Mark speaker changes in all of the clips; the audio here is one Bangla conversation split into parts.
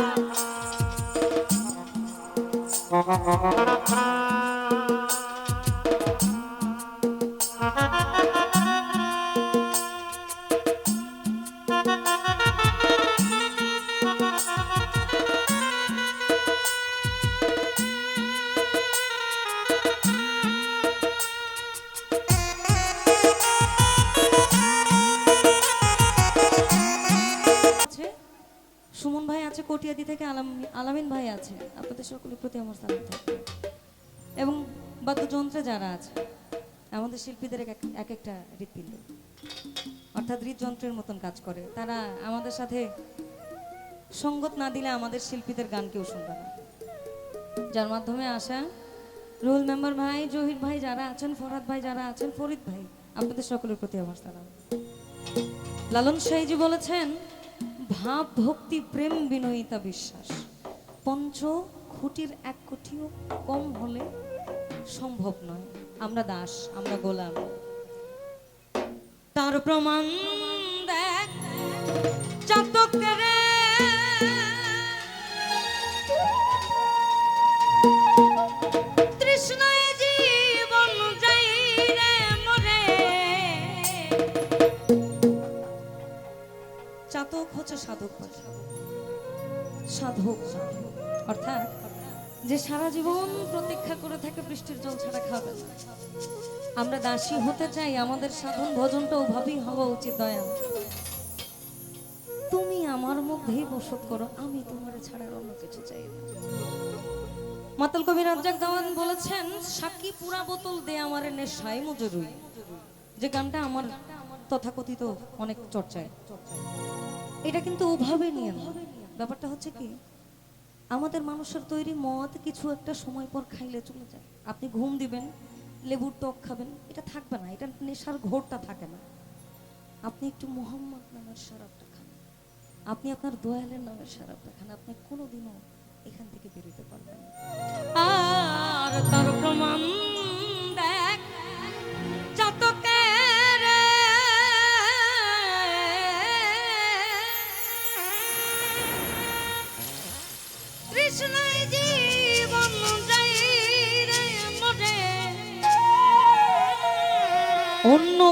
Speaker 1: আছে ভাই থেকে আলাম, আলামিন ভাই আছে। আপনাদের সকলের প্রতি আমার সালাম থাকবে। এবং বাদ্যযন্ত্রে যারা আছে, আমাদের শিল্পীদের এক একটা হৃৎপিণ্ড। অর্থাৎ হৃদযন্ত্রের মতন কাজ করে। তারা আমাদের সাথে সঙ্গত না দিলে আমাদের শিল্পীদের গান কেউ শুনবে না। যার মাধ্যমে আসা রুল মেম্বার ভাই, জহির ভাই যারা আছেন, ফরহাদ ভাই যারা আছেন, ফরিদ ভাই, আপনাদের সকলের প্রতি আমার সালাম। লালন সাইজি বলেছেন ভাব ভক্তি প্রেম বিনয়িতা বিশ্বাস। পঞ্চ খুঁটির এক কোটিও কম হলে সম্ভব নয়। আমরা দাস, আমরা গোলাম। তার প্রমাণ দেখ চাতকের চাতক হচ্ছে সাধক সাধক অর্থাৎ যে সারা জীবন প্রতীক্ষা করে থাকে বৃষ্টির জল ছাড়া খাবে না। আমরা দাসী হতে চাই, আমাদের সাধন ভজনটা ওভাবেই হওয়া উচিত দয়া তুমি আমার মধ্যেই বসত করো, আমি তোমার ছাড়া অন্য কিছু চাই না। মাতাল কবি রাজ্জাক দেওয়ান বলেছেন সাকি পুরা বোতল দে আমার নেশায় মজুরুই। যে গানটা আমার তথাকথিত অনেক চর্চায়। এটা কিন্তু ওভাবে নিয়ে ব্যাপারটা হচ্ছে কি, আমাদের মানুষের তৈরি মদ কিছু একটা সময় পর খাইলে চলে যায়। আপনি ঘুম দিবেন, লেবুর টক খাবেন, এটা থাকবে না, এটা নেশার ঘোরটা থাকে না। আপনি একটু মোহাম্মদ নামের শরাবটা খান। আপনি আপনার দয়ালের নামের শরাবটা খান, আপনি কোনোদিনও এখান থেকে বেরোতে পারবেন। আর তার প্রমাণ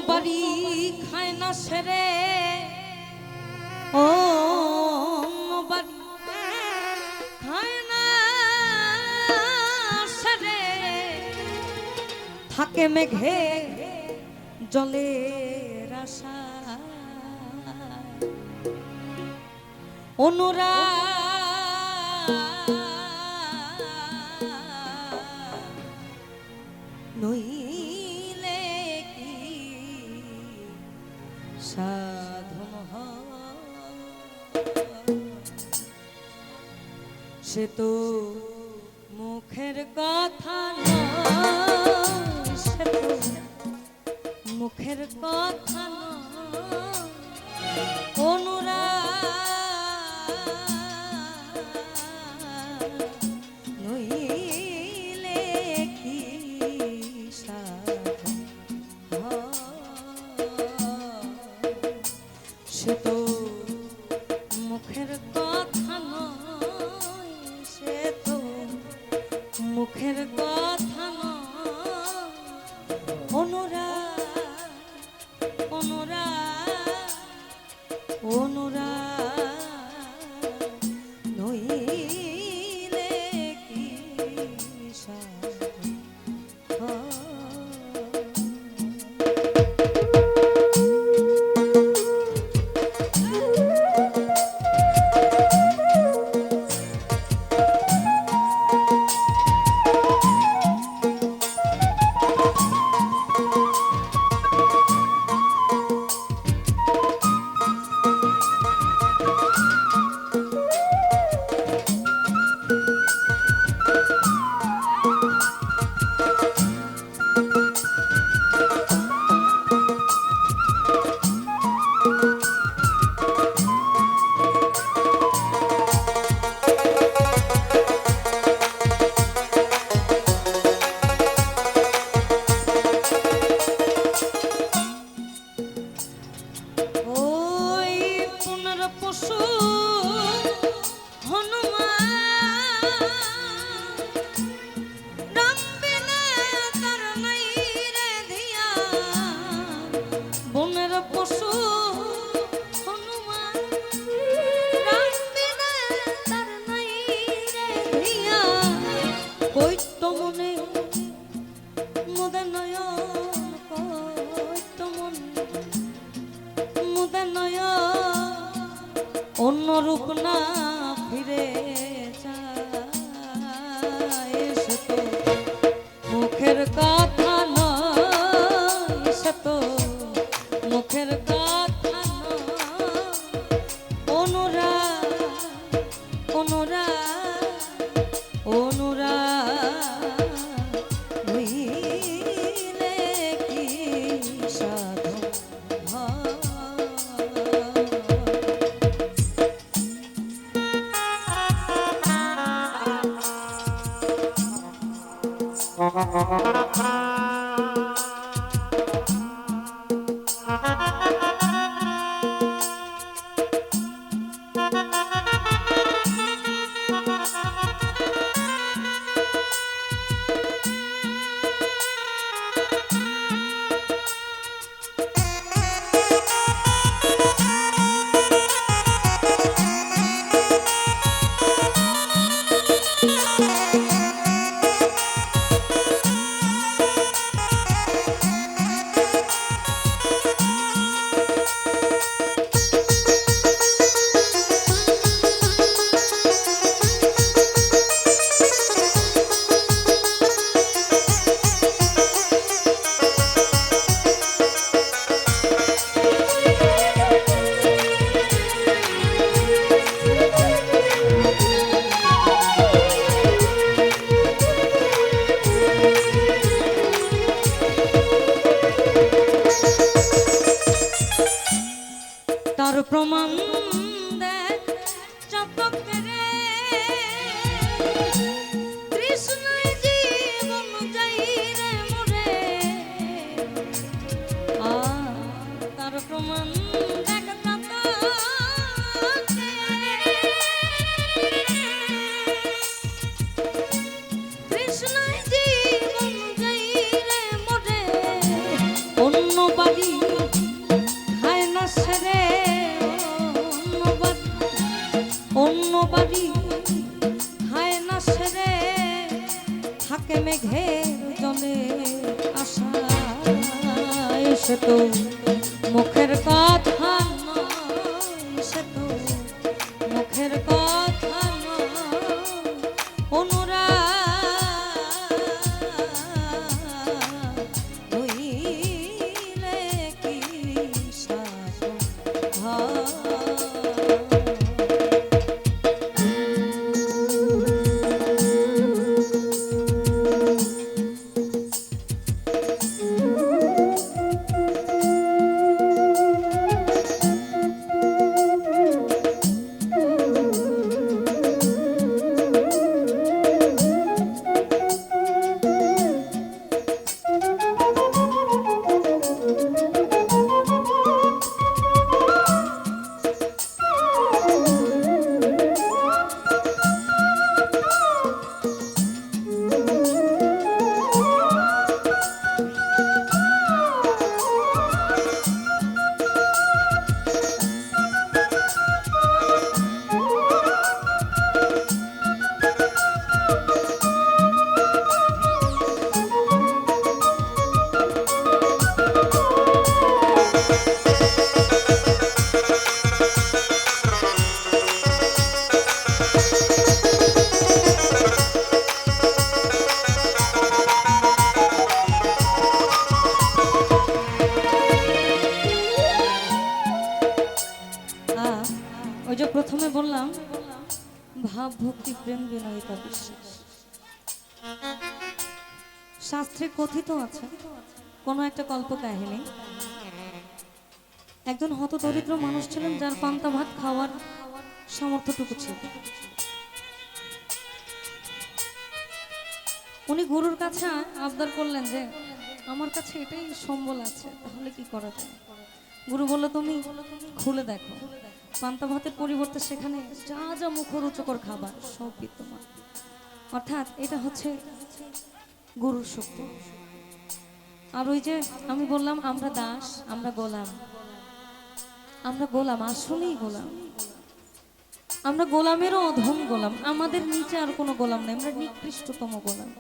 Speaker 1: বাড়ি খায় না সেরে। ও বাড়ি খায় না সেরে। থাকে মেঘে জলের আশা। অনুরা মুখের কথা মুখের কথা নয় অনুরাগ। নইলে কি না ফিরে যায়। Uh-huh. canto. ভক্তি প্রেম বিনয়িতা বিশ্বাস। শাস্ত্রে কথিত আছে, কোনো একটা কল্প কাহিনী একজন হত দরিদ্র মানুষ ছিলেন যার পান্তা ভাত খাওয়ার সামর্থ্যটুকু ছিল। উনি গুরুর কাছে আবদার করলেন যে, আমার কাছে এটাই সম্বল আছে, তাহলে কি করা যায়? গুরু বলল, তুমি খুলে দেখো। পান্তা ভাতের পরিবর্তে সেখানে যা যা মুখরোচকর খাবার সব বিদ্যমান অর্থাৎ এটা হচ্ছে গুরুর শক্তি। আর ওই যে আমি বললাম, আমরা দাস, আমরা গোলাম। আমরা গোলাম, আসলেই গোলাম। আমরা গোলামেরও অধম গোলাম। আমাদের নিচে আর কোনো গোলাম নেই। আমরা নিকৃষ্টতম গোলাম।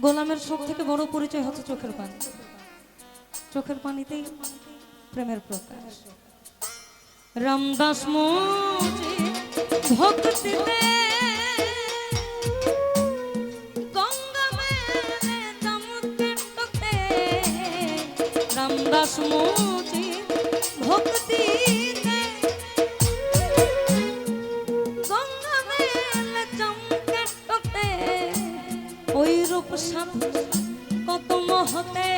Speaker 1: গোলামের সব থেকে বড় পরিচয় হচ্ছে চোখের পানি। চোখের পানিতেই প্রেমের প্রকাশ। রামদাস ভক্তিতে রামদাস মুজি টকে ওই রূপ সাধু কত মহতে।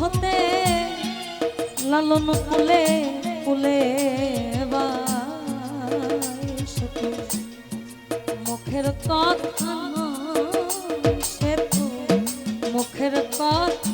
Speaker 1: মহতে লালন কুলে কুলে। মুখের কথা সেতু মুখের কথা